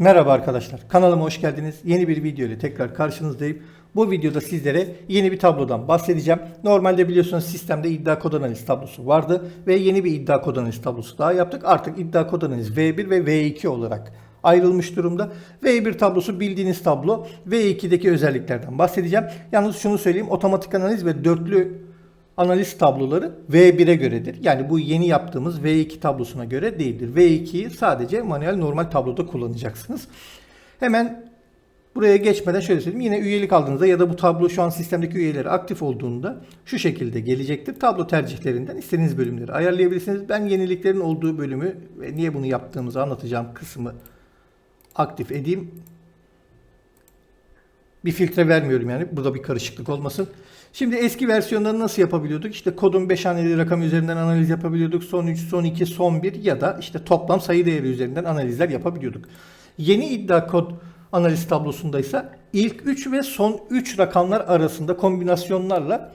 Merhaba arkadaşlar. Kanalıma hoş geldiniz. Yeni bir video ile tekrar karşınızdayım. Bu videoda sizlere yeni bir tablodan bahsedeceğim. Normalde biliyorsunuz sistemde iddia kod analiz tablosu vardı ve yeni bir iddia kod analiz tablosu daha yaptık. Artık iddia kod analiz V1 ve V2 olarak ayrılmış durumda. V1 tablosu bildiğiniz tablo. V2'deki özelliklerden bahsedeceğim. Yalnız şunu söyleyeyim. Otomatik analiz ve dörtlü analiz tabloları V1'e göredir. Yani bu yeni yaptığımız V2 tablosuna göre değildir. V2'yi sadece manuel normal tabloda kullanacaksınız. Hemen buraya geçmeden şöyle söyleyeyim. Yine üyelik aldığınızda ya da bu tablo şu an sistemdeki üyeleri aktif olduğunda şu şekilde gelecektir. Tablo tercihlerinden istediğiniz bölümleri ayarlayabilirsiniz. Ben yeniliklerin olduğu bölümü ve niye bunu yaptığımızı anlatacağım kısmı aktif edeyim. Bir filtre vermiyorum yani. Burada bir karışıklık olmasın. Şimdi eski versiyonları nasıl yapabiliyorduk? İşte kodun 5 haneli rakam üzerinden analiz yapabiliyorduk. Son 3, son 2, son 1 ya da işte toplam sayı değeri üzerinden analizler yapabiliyorduk. Yeni iddia kod analiz tablosundaysa ilk 3 ve son 3 rakamlar arasında kombinasyonlarla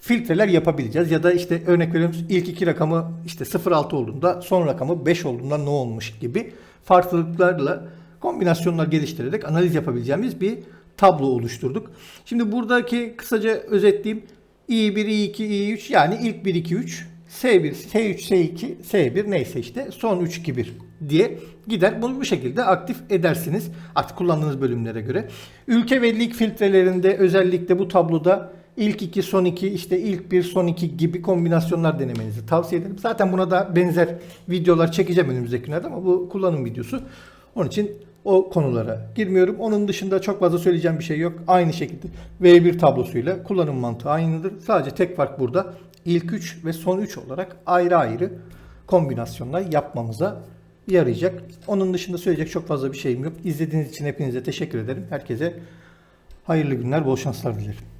filtreler yapabileceğiz. Ya da işte örnek veriyorum ilk iki rakamı işte 06 olduğunda son rakamı 5 olduğunda ne olmuş gibi farklılıklarla kombinasyonlar geliştirerek analiz yapabileceğimiz bir tablo oluşturduk. Şimdi buradaki kısaca özetleyeyim. i1, i2, i3 yani ilk 1, 2, 3, S1, S3, S2, S1 neyse işte son 3, 2, 1 diye gider. Bunu bu şekilde aktif edersiniz. Artık kullandığınız bölümlere göre. Ülke ve lig filtrelerinde özellikle bu tabloda ilk 2, son 2, işte ilk 1, son 2 gibi kombinasyonlar denemenizi tavsiye ederim. Zaten buna da benzer videolar çekeceğim önümüzdeki günlerde ama bu kullanım videosu. Onun için o konulara girmiyorum. Onun dışında çok fazla söyleyeceğim bir şey yok. Aynı şekilde V1 tablosuyla kullanım mantığı aynıdır. Sadece tek fark burada ilk 3 ve son 3 olarak ayrı ayrı kombinasyonlar yapmamıza yarayacak. Onun dışında söyleyecek çok fazla bir şeyim yok. İzlediğiniz için hepinize teşekkür ederim. Herkese hayırlı günler, bol şanslar dilerim.